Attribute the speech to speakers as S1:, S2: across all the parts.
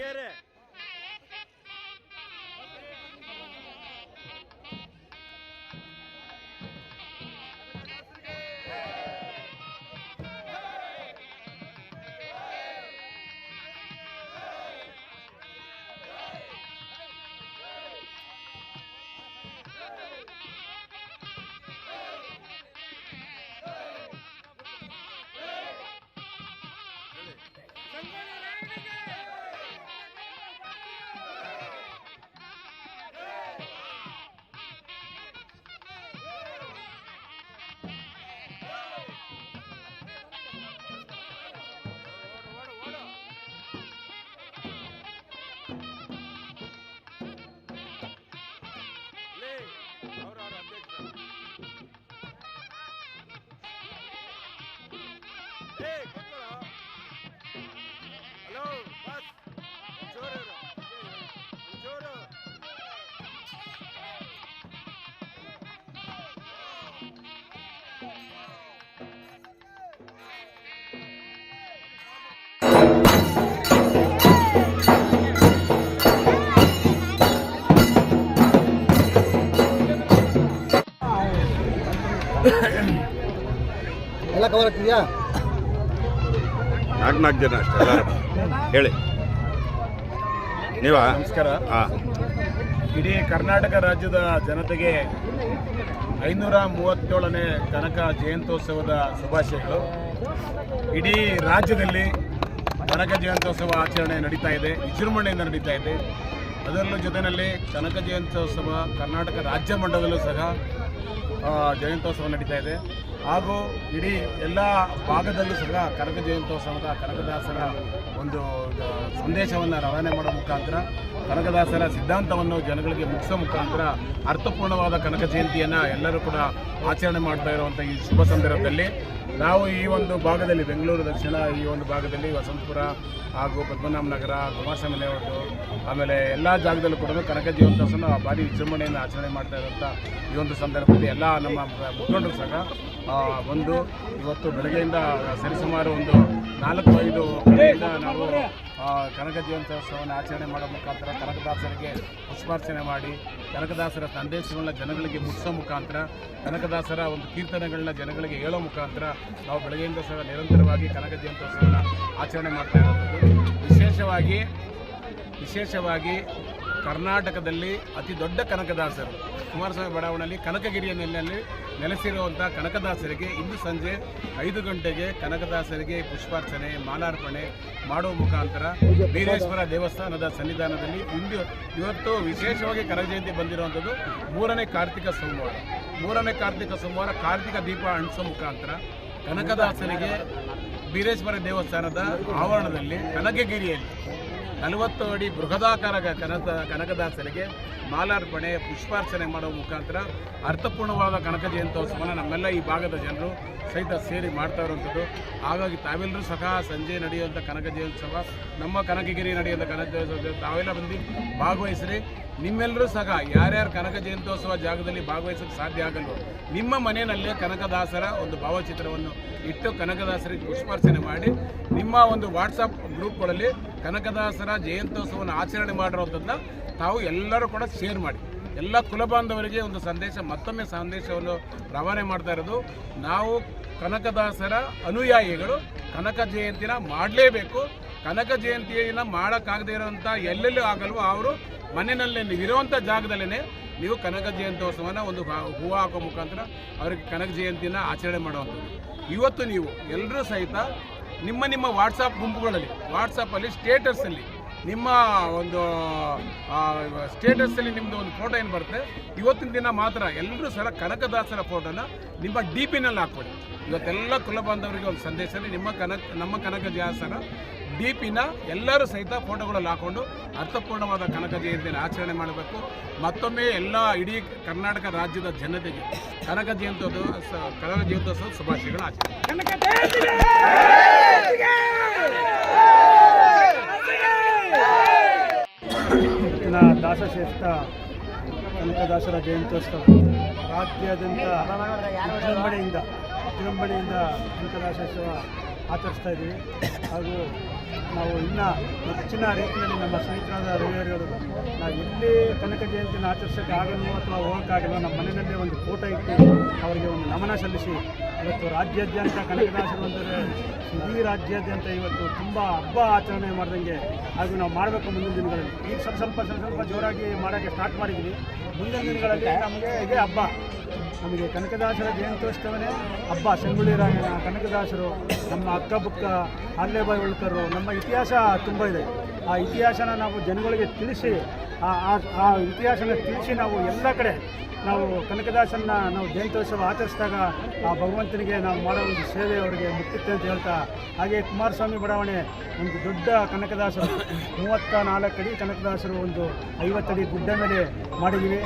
S1: இங்கே ಲೇ ಅವ್ರ
S2: ಕವರ್ ಆಗ್ತಿದ್ಯಾ
S1: ನಾಲ್ಕು ನಾಲ್ಕು ಜನ ಅಷ್ಟೇ ಹೇಳಿ. ನೀವಾ?
S3: ನಮಸ್ಕಾರ.
S1: ಹಾಂ.
S3: ಇಡೀ ಕರ್ನಾಟಕ ರಾಜ್ಯದ ಜನತೆಗೆ ಐನೂರ ಮೂವತ್ತೇಳನೇ ಕನಕ ಜಯಂತ್ಯೋತ್ಸವದ ಶುಭಾಶಯಗಳು. ಇಡೀ ರಾಜ್ಯದಲ್ಲಿ ಕನಕ ಜಯಂತ್ಯೋತ್ಸವ ಆಚರಣೆ ನಡೀತಾ ಇದೆ ವಿಜೃಂಭಣೆಯಿಂದ ನಡೀತಾ ಇದೆ. ಅದರಲ್ಲೂ ಜೊತೆಯಲ್ಲಿ ಕನಕ ಜಯಂತ್ಯೋತ್ಸವ ಕರ್ನಾಟಕ ರಾಜ್ಯ ಮಂಡಲದಲ್ಲೂ ಸಹ ಜಯಂತ್ಯೋತ್ಸವ ನಡೀತಾ ಇದೆ. ಹಾಗೂ ಇಡೀ ಎಲ್ಲ ಭಾಗದಲ್ಲೂ ಸಹ ಕನಕ ಜಯಂತೋತ್ಸವದ ಕನಕದಾಸರ ಒಂದು ಸಂದೇಶವನ್ನು ರವಾನೆ ಮಾಡೋ ಮುಖಾಂತರ ಕನಕದಾಸರ ಸಿದ್ಧಾಂತವನ್ನು ಜನಗಳಿಗೆ ಮುಗಿಸೋ ಮುಖಾಂತರ ಅರ್ಥಪೂರ್ಣವಾದ ಕನಕ ಜಯಂತಿಯನ್ನು ಎಲ್ಲರೂ ಕೂಡ ಆಚರಣೆ ಮಾಡ್ತಾ ಇರುವಂಥ ಈ ಶುಭ ಸಂದರ್ಭದಲ್ಲಿ ನಾವು ಈ ಒಂದು ಭಾಗದಲ್ಲಿ ಬೆಂಗಳೂರು ದಕ್ಷಿಣ, ಈ ಒಂದು ಭಾಗದಲ್ಲಿ ವಸಂತಪುರ ಹಾಗೂ ಪದ್ಮನಾಭ ನಗರ ಕುಮಾರಸ್ವಾಮಿ ಲೇಔಟು ಆಮೇಲೆ ಎಲ್ಲ ಜಾಗದಲ್ಲೂ ಕೂಡ ಕನಕ ಜೀವಂತಸನ ಭಾರಿ ವಿಜೃಂಭಣೆಯನ್ನು ಆಚರಣೆ ಮಾಡ್ತಾ ಇರುವಂಥ ಈ ಒಂದು ಸಂದರ್ಭದಲ್ಲಿ ಎಲ್ಲ ನಮ್ಮ ಮುಖಂಡರು ಸಹ ಒಂದು ಇವತ್ತು ಬೆಳಗ್ಗೆಯಿಂದ ಸರಿಸುಮಾರು ಒಂದು ನಾಲ್ಕು, ಐದು ನಾವು ಕನಕ ಜಯಂತ್ಯೋತ್ಸವವನ್ನು ಆಚರಣೆ ಮಾಡೋ ಮುಖಾಂತರ ಕನಕದಾಸರಿಗೆ ಪುಷ್ಪಾರ್ಚನೆ ಮಾಡಿ, ಕನಕದಾಸರ ಸಂದೇಶಗಳನ್ನ ಜನಗಳಿಗೆ ಮುಟ್ಟಿಸೋ ಮುಖಾಂತರ, ಕನಕದಾಸರ ಒಂದು ಕೀರ್ತನೆಗಳನ್ನ ಜನಗಳಿಗೆ ಹೇಳೋ ಮುಖಾಂತರ ನಾವು ಬೆಳಗ್ಗೆಯಿಂದ ಸಹ ನಿರಂತರವಾಗಿ ಕನಕ ಜಯಂತ್ಯೋತ್ಸವನ ಆಚರಣೆ ಮಾಡ್ತಾ ಇರೋದು ವಿಶೇಷವಾಗಿ ವಿಶೇಷವಾಗಿ ಕರ್ನಾಟಕದಲ್ಲಿ ಅತಿ ದೊಡ್ಡ ಕನಕದಾಸರು, ಕುಮಾರಸ್ವಾಮಿ ಬಡಾವಣೆಯಲ್ಲಿ, ಕನಕಗಿರಿಯ ನೆಲೆಯಲ್ಲಿ ನೆಲೆಸಿರುವಂಥ ಕನಕದಾಸರಿಗೆ ಇಂದು ಸಂಜೆ ಐದು ಗಂಟೆಗೆ ಕನಕದಾಸರಿಗೆ ಪುಷ್ಪಾರ್ಚನೆ, ಮಾಲಾರ್ಪಣೆ ಮಾಡುವ ಮುಖಾಂತರ ಬೀರೇಶ್ವರ ದೇವಸ್ಥಾನದ ಸನ್ನಿಧಾನದಲ್ಲಿ ಇಂದು ಇವತ್ತು ವಿಶೇಷವಾಗಿ ಕನಕ ಜಯಂತಿ ಬಂದಿರುವಂಥದ್ದು ಮೂರನೇ ಕಾರ್ತಿಕ ಸೋಮವಾರ. ಮೂರನೇ ಕಾರ್ತಿಕ ಸೋಮವಾರ ಕಾರ್ತಿಕ ದೀಪ ಅಣಿಸೋ ಮುಖಾಂತರ ಕನಕದಾಸರಿಗೆ ಬೀರೇಶ್ವರ ದೇವಸ್ಥಾನದ ಆವರಣದಲ್ಲಿ ಕನಕಗಿರಿಯಲ್ಲಿ ನಲವತ್ತು ಅಡಿ ಬೃಹದಾಕಾರ ಕನಕ ಕನಕದಾಸರಿಗೆ ಮಾಲಾರ್ಪಣೆ, ಪುಷ್ಪಾರ್ಚನೆ ಮಾಡುವ ಮುಖಾಂತರ ಅರ್ಥಪೂರ್ಣವಾದ ಕನಕ ಜಯಂತ್ಯೋತ್ಸವನ ನಮ್ಮೆಲ್ಲ ಈ ಭಾಗದ ಜನರು ಸಹಿತ ಸೇರಿ ಮಾಡ್ತಾ ಇರುವಂಥದ್ದು. ಹಾಗಾಗಿ ತಾವೆಲ್ಲರೂ ಸಹ ಸಂಜೆ ನಡೆಯುವಂಥ ಕನಕ ಜಯಂತ್ಯೋತ್ಸವ ನಮ್ಮ ಕನಕಗಿರಿ ನಡೆಯುವಂಥ ಕನಕ ಜಯಂತ್ಯೋತ್ಸವ ತಾವೆಲ್ಲ ಬಂದು ಭಾಗವಹಿಸ್ರಿ. ನಿಮ್ಮೆಲ್ಲರೂ ಸಹ ಯಾರ್ಯಾರು ಕನಕ ಜಯಂತ್ಯೋತ್ಸವ ಜಾಗದಲ್ಲಿ ಭಾಗವಹಿಸೋಕ್ಕೆ ಸಾಧ್ಯ ಆಗಲ್ವೋ, ನಿಮ್ಮ ಮನೆಯಲ್ಲೇ ಕನಕದಾಸರ ಒಂದು ಭಾವಚಿತ್ರವನ್ನು ಇಟ್ಟು ಕನಕದಾಸರಿಗೆ ಪುಷ್ಪಾರ್ಚನೆ ಮಾಡಿ, ನಿಮ್ಮ ಒಂದು ವಾಟ್ಸಪ್ ಗ್ರೂಪ್ಗಳಲ್ಲಿ ಕನಕದಾಸರ ಜಯಂತ್ಯೋತ್ಸವವನ್ನು ಆಚರಣೆ ಮಾಡಿರೋದನ್ನು ತಾವು ಎಲ್ಲರೂ ಕೂಡ ಶೇರ್ ಮಾಡಿ. ಎಲ್ಲ ಕುಲಬಾಂಧವರಿಗೆ ಒಂದು ಸಂದೇಶ, ಮತ್ತೊಮ್ಮೆ ಸಂದೇಶವನ್ನು ರವಾನೆ ಮಾಡ್ತಾ ಇರೋದು, ನಾವು ಕನಕದಾಸರ ಅನುಯಾಯಿಗಳು, ಕನಕ ಜಯಂತಿನ ಮಾಡಲೇಬೇಕು. ಕನಕ ಜಯಂತಿಯನ್ನು ಮಾಡೋಕ್ಕಾಗದೇ ಇರೋಂಥ ಎಲ್ಲೆಲ್ಲೂ ಆಗಲ್ವೋ ಅವರು ಮನೆಯಲ್ಲೇ ಇರುವಂಥ ಜಾಗದಲ್ಲೇ ನೀವು ಕನಕ ಜಯಂತ್ಯೋತ್ಸವನ ಒಂದು ಹೂವು ಹಾಕೋ ಮುಖಾಂತರ ಅವರಿಗೆ ಕನಕ ಜಯಂತಿನ ಆಚರಣೆ ಮಾಡುವಂಥದ್ದು. ಇವತ್ತು ನೀವು ಎಲ್ಲರೂ ಸಹಿತ ನಿಮ್ಮ ನಿಮ್ಮ ವಾಟ್ಸಪ್ ಗುಂಪುಗಳಲ್ಲಿ ವಾಟ್ಸಪ್ಪಲ್ಲಿ ಸ್ಟೇಟಸಲ್ಲಿ ನಿಮ್ಮ ಒಂದು ಸ್ಟೇಟಸಲ್ಲಿ ನಿಮ್ಮದು ಒಂದು ಫೋಟೋ ಏನು ಬರುತ್ತೆ? ಇವತ್ತಿನ ದಿನ ಮಾತ್ರ ಎಲ್ಲರೂ ಸರ ಕನಕದಾಸರ ಫೋಟೋನ ನಿಮ್ಮ ಡಿ ಪಿನಲ್ಲಿ ಹಾಕ್ಕೊಡಿ ಇವತ್ತೆಲ್ಲ ಕುಲಬಾಂಧವರಿಗೆ ಒಂದು ಸಂದೇಶದಲ್ಲಿ ನಿಮ್ಮ ಕನಕ, ನಮ್ಮ ಕನಕ ದಾಸರ ಡಿ ಪಿನ ಎಲ್ಲರೂ ಸಹಿತ ಫೋಟೋಗಳಲ್ಲಿ ಹಾಕೊಂಡು ಅರ್ಥಪೂರ್ಣವಾದ ಕನಕ ಜಯಂತಿಯನ್ನು ಆಚರಣೆ ಮಾಡಬೇಕು. ಮತ್ತೊಮ್ಮೆ ಎಲ್ಲ ಇಡೀ ಕರ್ನಾಟಕ ರಾಜ್ಯದ ಜನತೆಗೆ ಕನಕ ಜಯಂತ್ಯೋತ್ಸವ ಕನಕ ಜಯಂತ್ಯೋತ್ಸವ ಶುಭಾಶಯಗಳು, ಆಚರಣೆ.
S4: ದಾಸಶ್ರೇಷ್ಠ ಕನಕದಾಸರ ಜಯಂತ್ಯೋತ್ಸವ, ರಾಜ್ಯಾದ್ಯಂತ ವಿಜೃಂಭಣೆಯಿಂದ ವಿಜೃಂಭಣೆಯಿಂದ ಕನಕದಾಸೋತ್ಸವ ಆಚರಿಸ್ತಾ ಇದ್ದೀವಿ. ಹಾಗೂ ನಾವು ಇನ್ನೂ ಹೆಚ್ಚಿನ ರೀತಿಯಲ್ಲಿ ನಮ್ಮ ಸ್ನೇಹಿತರಾದ ರವಿಯವರು ನಾವು ಎಲ್ಲಿ ಕನಕ ಜಯಂತಿಯನ್ನು ಆಚರಿಸೋಕ್ಕೆ ಆಗಲ್ಲ ಅಥವಾ ಹೋಗೋಕ್ಕಾಗಲ್ಲ ನಮ್ಮ ಮನೆಯಲ್ಲೇ ಒಂದು ಫೋಟೋ ಇಟ್ಟು ಅವರಿಗೆ ಒಂದು ನಮನ ಸಲ್ಲಿಸಿ ಇವತ್ತು ರಾಜ್ಯಾದ್ಯಂತ ಕನಕದಾಸರು ಅಂದರೆ ಇಡೀ ರಾಜ್ಯಾದ್ಯಂತ ಇವತ್ತು ತುಂಬ ಹಬ್ಬ ಆಚರಣೆ ಮಾಡ್ದಂಗೆ ಹಾಗೂ ನಾವು ಮಾಡಬೇಕು ಮುಂದಿನ ದಿನಗಳಲ್ಲಿ. ಈಗ ಸ್ವಲ್ಪ ಸ್ವಲ್ಪ ಸ್ವಲ್ಪ ಜೋರಾಗಿ ಮಾಡೋಕ್ಕೆ ಸ್ಟಾರ್ಟ್ ಮಾಡಿದ್ವಿ. ಮುಂದಿನ ದಿನಗಳಲ್ಲಿ ನಮಗೆ ಇದೇ ಹಬ್ಬ. ನಮಗೆ ಕನಕದಾಸರ ಜಯಂತ್ಯೋತ್ಸವನೇ ಹಬ್ಬ. ಸಂಗೊಳ್ಳಿ ರಾಯಣ್ಣ, ಕನಕದಾಸರು, ನಮ್ಮ ಅಕ್ಕ ಬುಕ್ಕ ಉಳ್ಕರು, ನಮ್ಮ ಇತಿಹಾಸ ತುಂಬ ಇದೆ. ಆ ಇತಿಹಾಸನ ನಾವು ಜನಗಳಿಗೆ ತಿಳಿಸಿ ಆ ಇತಿಹಾಸನ ತಿಳಿಸಿ ನಾವು ಎಲ್ಲ ಕಡೆ ನಾವು ಕನಕದಾಸನ್ನ ನಾವು ಜಯಂತ್ಯೋತ್ಸವ ಆಚರಿಸಿದಾಗ ಆ ಭಗವಂತನಿಗೆ ನಾವು ಮಾಡೋ ಒಂದು ಸೇವೆ ಅವರಿಗೆ ಮುಕ್ತಿತ್ತೆ ಅಂತ ಹೇಳ್ತಾ, ಹಾಗೆ ಕುಮಾರಸ್ವಾಮಿ ಬಡಾವಣೆ ಒಂದು ದೊಡ್ಡ ಕನಕದಾಸರು ಮೂವತ್ತ ನಾಲ್ಕು ಅಡಿ ಕನಕದಾಸರು ಒಂದು ಐವತ್ತಡಿ ಗುಡ್ಡ ಮೇಲೆ ಮಾಡಿದ್ದೀವಿ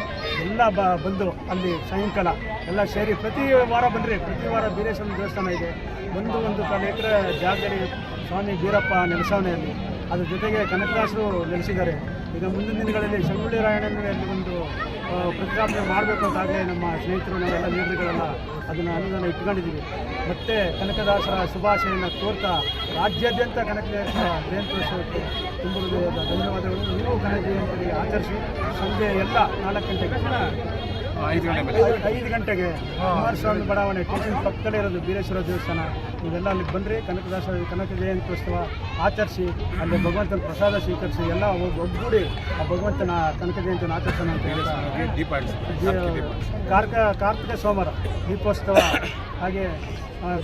S4: ಎಲ್ಲ ಬ, ಬಂದು ಅಲ್ಲಿ ಸಾಯಂಕಾಲ ಎಲ್ಲ ಸೇರಿ ಪ್ರತಿ ವಾರ ಬಂದರೆ ಪ್ರತಿ ವಾರ ಬೀರೇಶ್ವರನ ದೇವಸ್ಥಾನ ಇದೆ. ಒಂದು ಒಂದು ಕಾಲ ಎಕರೆ ಜಾಗದಲ್ಲಿ ಸ್ವಾಮಿ ಬೀರಪ್ಪ ನೆಲೆಸಾವಣೆಯಲ್ಲಿ ಅದ್ರ ಜೊತೆಗೆ ಕನಕದಾಸರು ನೆಲೆಸಿದ್ದಾರೆ. ಈಗ ಮುಂದಿನ ದಿನಗಳಲ್ಲಿ ಸಂಗೊಳ್ಳಿ ರಾಯಣ್ಣನಲ್ಲಿ ಒಂದು ಪ್ರತಿಷ್ಠಾಪನೆ ಮಾಡಬೇಕು ಅಂತಾಗಲೇ ನಮ್ಮ ಸ್ನೇಹಿತರು ನಾವೆಲ್ಲ ನೀಡಿಗಳೆಲ್ಲ ಅದನ್ನು ಅನುದಾನ ಇಟ್ಕೊಂಡಿದ್ದೀವಿ ಮತ್ತೆ ಕನಕದಾಸರ ಶುಭಾಶಯನ ಕೋರ್ತಾ, ರಾಜ್ಯಾದ್ಯಂತ ಕನಕದಾಸರ ಜಯಂತ್ಯೋತ್ಸವಕ್ಕೆ ತುಂಬ ಹೃದಯದ ಧನ್ಯವಾದಗಳು. ನೀವು ಕನಕ ಜಯಂತಿ ಆಚರಿಸಿ ಸಂಜೆ ಎಲ್ಲ ನಾಲ್ಕು ಗಂಟೆಗೆ.
S3: ಐದು ಗಂಟೆ ಮೇಲೆ.
S4: ಐದು- ಗಂಟೆಗೆ ಕುಮಾರಸ್ವಾಮಿ ಬಡಾವಣೆ ಸ್ಟೇಷನ್ ಪಕ್ಕದಲ್ಲೇ ಇರೋದು ಬೀರೇಶ್ವರ ದೇವಸ್ಥಾನ. ನೀವೆಲ್ಲ ಅಲ್ಲಿ ಬಂದರೆ ಕನಕದಾಸ ಕನಕ ಜಯಂತ್ಯೋತ್ಸವ ಆಚರಿಸಿ ಅಲ್ಲಿ ಭಗವಂತನ ಪ್ರಸಾದ ಸ್ವೀಕರಿಸಿ ಎಲ್ಲ ಹೋಗಿ ಒಗ್ಗೂಡಿ ಆ ಭಗವಂತನ ಕನಕ ಜಯಂತಿಯನ್ನು ಆಚರಿಸೋಣ ಅಂತ ಹೇಳಿ. ಕಾರ್ಕ ಕಾರ್ತಿಕ ಸೋಮವಾರ ದೀಪೋತ್ಸವ ಹಾಗೆ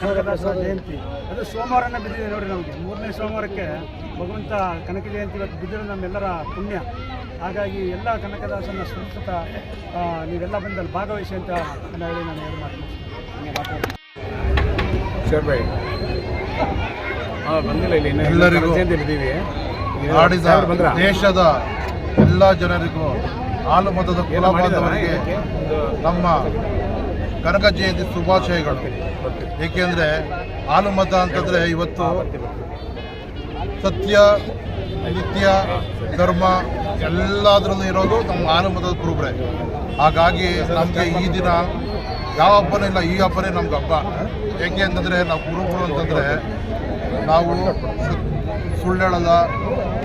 S4: ಕನಕದಾಸ ಜಯಂತಿ. ಅದು ಸೋಮವಾರನೇ ಬಿದ್ದಿದೆ ನೋಡಿ ನಮಗೆ. ಮೂರನೇ ಸೋಮವಾರಕ್ಕೆ ಭಗವಂತ ಕನಕ ಜಯಂತಿ ಇವತ್ತು ಬಿದ್ದಿರೋದು ನಮ್ಮೆಲ್ಲರ ಪುಣ್ಯ. ಹಾಗಾಗಿ ಎಲ್ಲ ಕನಕದಾಸನ ಸಂಸ್ಕೃತ ನೀವೆಲ್ಲ ಬಂದಲ್ಲಿ ಭಾಗವಹಿಸಿ ಅಂತ ನಾನು ಹೇಳಿ ನಾನು ಏನು ಮಾಡ್ತೀನಿ
S3: ಬಂದಿಲ್ಲ ಇಲ್ಲಿ ಇನ್ನೂ
S2: ಎಲ್ಲರಿಗೂ ನಾಡಿದ ದೇಶದ ಎಲ್ಲ ಜನರಿಗೂ ಹಾಲು ಮತದ ಕುಲ ಬಾಂಧವರಿಗೆ ನಮ್ಮ ಕನಕ ಜಯಂತಿ ಶುಭಾಶಯಗಳು. ಏಕೆಂದರೆ ಹಾಲು ಮತ ಅಂತಂದರೆ ಇವತ್ತು ಸತ್ಯ ನಿತ್ಯ, ಧರ್ಮ ಎಲ್ಲದರಲ್ಲೂ ಇರೋದು ನಮ್ಮ ಆನಂದದ ಕುರುಬ್ರೆ. ಹಾಗಾಗಿ ನಮಗೆ ಈ ದಿನ ಯಾವ ಹಬ್ಬನೇ ಇಲ್ಲ, ಈ ಹಬ್ಬನೇ ನಮ್ಗೆ ಹಬ್ಬ. ಏಕೆ ಅಂತಂದರೆ ನಾವು ಕುರುಬರು ಅಂತಂದರೆ ನಾವು ಸುಳ್ಳು ಹೇಳಲ್ಲ.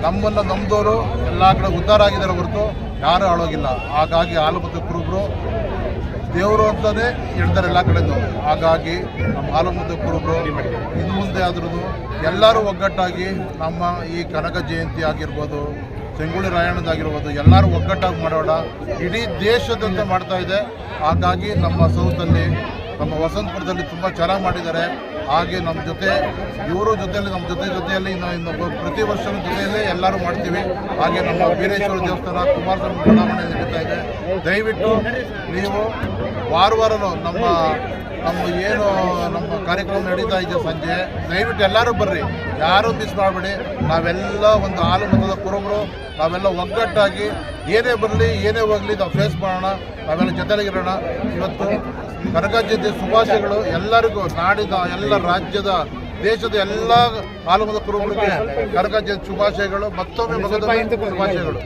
S2: ನಮ್ಮನ್ನು ನಂಬಿದವರು ಎಲ್ಲ ಕಡೆ ಉದ್ಧಾರ ಆಗಿದ್ದಾರೆ ಹೊರತು ಯಾರೂ ಆಳೋಗಿಲ್ಲ ಹಾಗಾಗಿ ಹಾಲು ಮತ್ತು ಕುರುಬರು ದೇವರು ಅಂತಲೇ ಹೇಳ್ತಾರೆ ಎಲ್ಲ ಕಡೆನೂ. ಹಾಗಾಗಿ ನಮ್ಮ ಹಾಲು ಮುಂದೆ ಕುರುಬರು, ಇನ್ನು ಮುಂದೆ ಆದ್ರೂ ಎಲ್ಲರೂ ಒಗ್ಗಟ್ಟಾಗಿ ನಮ್ಮ ಈ ಕನಕ ಜಯಂತಿ ಆಗಿರ್ಬೋದು, ಚೆಂಗುಳಿ ರಾಯಣ್ಣದಾಗಿರ್ಬೋದು ಎಲ್ಲರೂ ಒಗ್ಗಟ್ಟಾಗಿ ಮಾಡೋಣ. ಇಡೀ ದೇಶದಂತೆ ಮಾಡ್ತಾ ಇದೆ. ಹಾಗಾಗಿ ನಮ್ಮ ಸೌತಲ್ಲಿ, ನಮ್ಮ ವಸಂತಪುರದಲ್ಲಿ ತುಂಬ ಚೆನ್ನಾಗಿ ಮಾಡಿದ್ದಾರೆ. ಹಾಗೆ ನಮ್ಮ ಜೊತೆ, ಇವರು ಜೊತೆಯಲ್ಲಿ, ನಮ್ಮ ಜೊತೆ ಜೊತೆಯಲ್ಲಿ ಇನ್ನೊಂದು ಇನ್ನು ಪ್ರತಿ ವರ್ಷದ ಜೊತೆಯಲ್ಲೇ ಎಲ್ಲರೂ ಮಾಡ್ತೀವಿ. ಹಾಗೆ ನಮ್ಮ ವೀರೇಶ್ವರ ದೇವಸ್ಥಾನ, ಕುಮಾರಸ್ವಾಮಿ ಬಡಾವಣೆ ನಡೀತಾ ಇದೆ. ದಯವಿಟ್ಟು ನೀವು ವಾರ ವಾರನೂ ನಮ್ಮ ನಮ್ಮ ಏನು, ನಮ್ಮ ಕಾರ್ಯಕ್ರಮ ನಡೀತಾ ಇದೆ ಸಂಜೆ, ದಯವಿಟ್ಟು ಎಲ್ಲರೂ ಬರ್ರಿ. ಯಾರೂ ಮಿಸ್ ಮಾಡಬೇಡಿ. ನಾವೆಲ್ಲ ಒಂದು ಹಾಲು ಮತದ ಕುರುಬರು. ನಾವೆಲ್ಲ ಒಗ್ಗಟ್ಟಾಗಿ ಏನೇ ಬರಲಿ, ಏನೇ ಹೋಗಲಿ, ನಾವು ಫೇಸ್ ಮಾಡೋಣ. ನಾವೆಲ್ಲ ಜೊತೆಲಿರೋಣ. ಇವತ್ತು ಕನಕ ಜಯಂತಿ ಶುಭಾಶಯಗಳು ಎಲ್ಲರಿಗೂ ನಾಡಿದ ಎಲ್ಲ ರಾಜ್ಯದ ದೇಶದ ಎಲ್ಲ ಆಲಮದ ಕುರುಗಳಿಗೆ ಕುರುಬರಿಗೆ ಕನಕ ಜಯಂತಿ ಶುಭಾಶಯಗಳು ಮತ್ತೊಮ್ಮೆ ಶುಭಾಶಯಗಳು.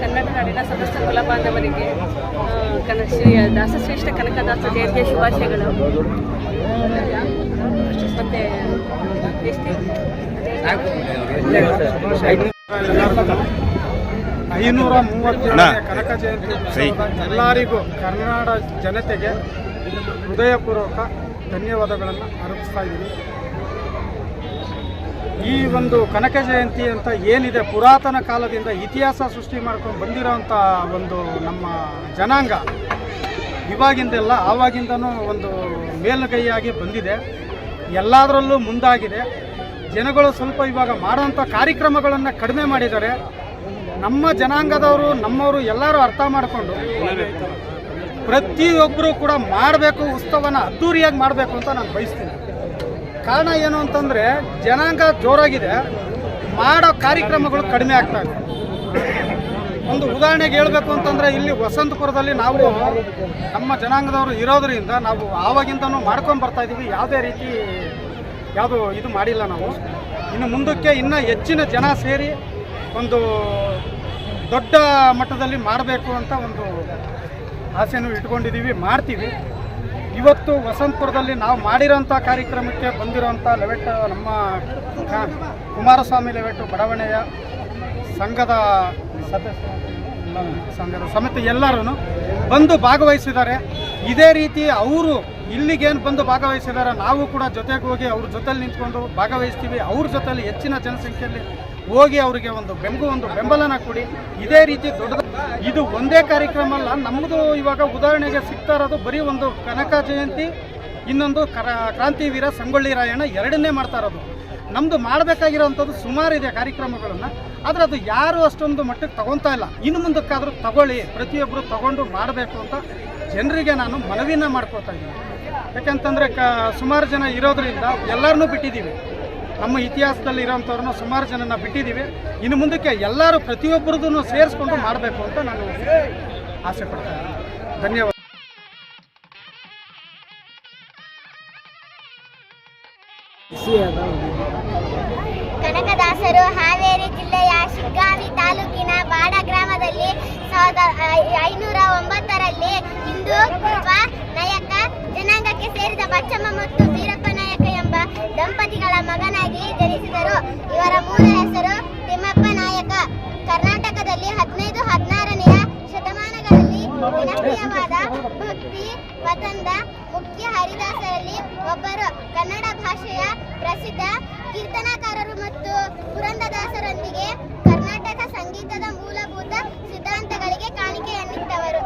S5: ಕನ್ನಡ ನಾಡಿನ ಸಮಸ್ತ ಕುಲ ಬಾಂಧವರಿಗೆ ಕನ ಶ್ರೀ ದಾಸಶ್ರೇಷ್ಠ ಕನಕದಾಸ ಜಯಂತಿಯ ಶುಭಾಶಯಗಳು. ಮತ್ತೆ ಎಷ್ಟು?
S4: ಐನೂರ
S3: ಮೂವತ್ತು
S4: ಮೂವತ್ತೇಳನೇ ಕನಕ ಜಯಂತಿ ಎಲ್ಲರಿಗೂ ಕನ್ನಡ ಜನತೆಗೆ ಹೃದಯಪೂರ್ವಕ ಧನ್ಯವಾದಗಳನ್ನು ಅರ್ಪಿಸ್ತಾ ಇದ್ದೀನಿ. ಈ ಒಂದು ಕನಕ ಜಯಂತಿ ಅಂತ ಏನಿದೆ ಪುರಾತನ ಕಾಲದಿಂದ ಇತಿಹಾಸ ಸೃಷ್ಟಿ ಮಾಡ್ಕೊಂಡು ಬಂದಿರೋಂಥ ಒಂದು ನಮ್ಮ ಜನಾಂಗ ಇವಾಗಿಂದೆಲ್ಲ ಆವಾಗಿಂದನೂ ಒಂದು ಮೇಲುಗೈಯಾಗಿ ಬಂದಿದೆ. ಎಲ್ಲದರಲ್ಲೂ ಮುಂದಾಗಿದೆ. ಜನಗಳು ಸ್ವಲ್ಪ ಇವಾಗ ಮಾಡೋಂಥ ಕಾರ್ಯಕ್ರಮಗಳನ್ನು ಕಡಿಮೆ ಮಾಡಿದ್ದಾರೆ. ನಮ್ಮ ಜನಾಂಗದವರು, ನಮ್ಮವರು ಎಲ್ಲರೂ ಅರ್ಥ ಮಾಡಿಕೊಂಡು ಪ್ರತಿಯೊಬ್ಬರು ಕೂಡ ಮಾಡಬೇಕು, ಉತ್ಸವನ ಅದ್ದೂರಿಯಾಗಿ ಮಾಡಬೇಕು ಅಂತ ನಾನು ಬಯಸ್ತೀನಿ. ಕಾರಣ ಏನು ಅಂತಂದರೆ, ಜನಾಂಗ ಜೋರಾಗಿದೆ. ಮಾಡೋ ಕಾರ್ಯಕ್ರಮಗಳು ಕಡಿಮೆ ಆಗ್ತಾ ಇದೆ. ಒಂದು ಉದಾಹರಣೆಗೆ ಹೇಳಬೇಕು ಅಂತಂದರೆ, ಇಲ್ಲಿ ವಸಂತಪುರದಲ್ಲಿ ನಾವು ನಮ್ಮ ಜನಾಂಗದವರು ಇರೋದರಿಂದ ನಾವು ಆವಾಗಿಂದನೂ ಮಾಡ್ಕೊಂಡು ಬರ್ತಾ ಇದ್ದೀವಿ. ಯಾವುದೇ ರೀತಿ ಯಾವುದು ಇದು ಮಾಡಿಲ್ಲ ನಾವು. ಇನ್ನು ಮುಂದಕ್ಕೆ ಇನ್ನೂ ಹೆಚ್ಚಿನ ಜನ ಸೇರಿ ಒಂದು ದೊಡ್ಡ ಮಟ್ಟದಲ್ಲಿ ಮಾಡಬೇಕು ಅಂತ ಒಂದು ಆಸೆಯನ್ನು ಇಟ್ಕೊಂಡಿದ್ದೀವಿ, ಮಾಡ್ತೀವಿ.
S6: ಇವತ್ತು ವಸಂತಪುರದಲ್ಲಿ ನಾವು ಮಾಡಿರೋಂಥ ಕಾರ್ಯಕ್ರಮಕ್ಕೆ ಬಂದಿರೋಂಥ ಲೆವೆಟ್, ನಮ್ಮ ಕುಮಾರಸ್ವಾಮಿ ಲೆವೆಟ್ಟು ಬಡಾವಣೆಯ ಸಂಘದ ಸದಸ್ಯ ಸಂಘದ ಸಮಿತಿ ಎಲ್ಲರೂ ಬಂದು ಭಾಗವಹಿಸಿದ್ದಾರೆ. ಇದೇ ರೀತಿ ಅವರು ಇಲ್ಲಿಗೇನು ಬಂದು ಭಾಗವಹಿಸಿದ್ದಾರೆ, ನಾವು ಕೂಡ ಜೊತೆಗೆ ಹೋಗಿ ಅವ್ರ ಜೊತೆಲಿ ನಿಂತ್ಕೊಂಡು ಭಾಗವಹಿಸ್ತೀವಿ. ಅವ್ರ ಜೊತೆಲಿ ಹೆಚ್ಚಿನ ಜನಸಂಖ್ಯೆಯಲ್ಲಿ ಹೋಗಿ ಅವರಿಗೆ ಒಂದು ಬೆಂಬು, ಒಂದು ಬೆಂಬಲನ ಕೊಡಿ. ಇದೇ ರೀತಿ ದೊಡ್ಡ ಇದು ಒಂದೇ ಕಾರ್ಯಕ್ರಮ ಅಲ್ಲ ನಮ್ಮದು ಇವಾಗ ಉದಾಹರಣೆಗೆ ಸಿಗ್ತಾ ಇರೋದು ಬರೀ ಒಂದು ಕನಕ ಜಯಂತಿ, ಇನ್ನೊಂದು ಕರ ಕ್ರಾಂತಿವೀರ ಸಂಗೊಳ್ಳಿ ರಾಯಣ್ಣ ಎರಡನ್ನೇ ಮಾಡ್ತಾ ಇರೋದು. ನಮ್ಮದು ಮಾಡಬೇಕಾಗಿರೋವಂಥದ್ದು ಸುಮಾರು ಇದೆ ಕಾರ್ಯಕ್ರಮಗಳನ್ನು, ಆದರೆ ಅದು ಯಾರು ಅಷ್ಟೊಂದು ಮಟ್ಟಕ್ಕೆ ತಗೊತಾ ಇಲ್ಲ. ಇನ್ನು ಮುಂದಕ್ಕಾದರೂ ತಗೊಳ್ಳಿ ಪ್ರತಿಯೊಬ್ಬರು ತಗೊಂಡು ಮಾಡಬೇಕು ಅಂತ ಜನರಿಗೆ ನಾನು ಮನವಿನ ಮಾಡ್ಕೊತಾ ಇದ್ದೀನಿ. ಯಾಕೆಂತಂದರೆ ಕ ಸುಮಾರು ಜನ ಇರೋದ್ರಿಂದ ಎಲ್ಲರನ್ನೂ ಬಿಟ್ಟಿದ್ದೀವಿ. ನಮ್ಮ ಇತಿಹಾಸದಲ್ಲಿ ಇರೋಂಥವ್ರನ್ನ ಸುಮಾರು ಜನನ ಬಿಟ್ಟಿದ್ದೀವಿ. ಇನ್ನು ಮುಂದಕ್ಕೆ ಎಲ್ಲರೂ ಪ್ರತಿಯೊಬ್ಬರದನ್ನು ಸೇರಿಸ್ಕೊಂಡು ಮಾಡಬೇಕು ಅಂತ ನಾನು ಆಸೆ ಪಡ್ತೇನೆ ಧನ್ಯವಾದ.
S7: ಕನಕದಾಸರು ಹಾವೇರಿ ಜಿಲ್ಲೆಯ ಶಿಗ್ಗಾವಿ ತಾಲೂಕಿನ ಬಾಡ ಗ್ರಾಮದಲ್ಲಿ ಸಾವಿರದ ಐನೂರ ಒಂಬತ್ತರಲ್ಲಿ ಹಿಂದೂ ನಾಯಕ ಜನಾಂಗಕ್ಕೆ ಸೇರಿದ ಬಚ್ಚಮ್ಮ ಮತ್ತು ಎಂಬ ದಂಪತಿಗಳ ಮಗನಾಗಿ ಜನಿಸಿದರು. ಇವರ ಮೂಲ ಹೆಸರು ತಿಮ್ಮಪ್ಪ ನಾಯಕ. ಕರ್ನಾಟಕದಲ್ಲಿ ಹದಿನೈದು, ಹದಿನಾರನೆಯ ಶತಮಾನಗಳಲ್ಲಿ ಜನಪ್ರಿಯವಾದ ಭಕ್ತಿ ಪತಂದ ಮುಖ್ಯ ಹರಿದಾಸರಲ್ಲಿ ಒಬ್ಬರು. ಕನ್ನಡ ಭಾಷೆಯ ಪ್ರಸಿದ್ಧ ಕೀರ್ತನಕಾರರು ಮತ್ತು ಪುರಂದದಾಸರೊಂದಿಗೆ ಕರ್ನಾಟಕ ಸಂಗೀತದ ಮೂಲಭೂತ ಸಿದ್ಧಾಂತಗಳಿಗೆ ಕಾಣಿಕೆಯನ್ನಿತ್ತವರು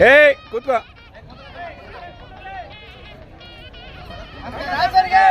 S3: ಹೇ ಕೂತ್ಕೋ.
S7: ಕನಕದಾಸರಿಗೆ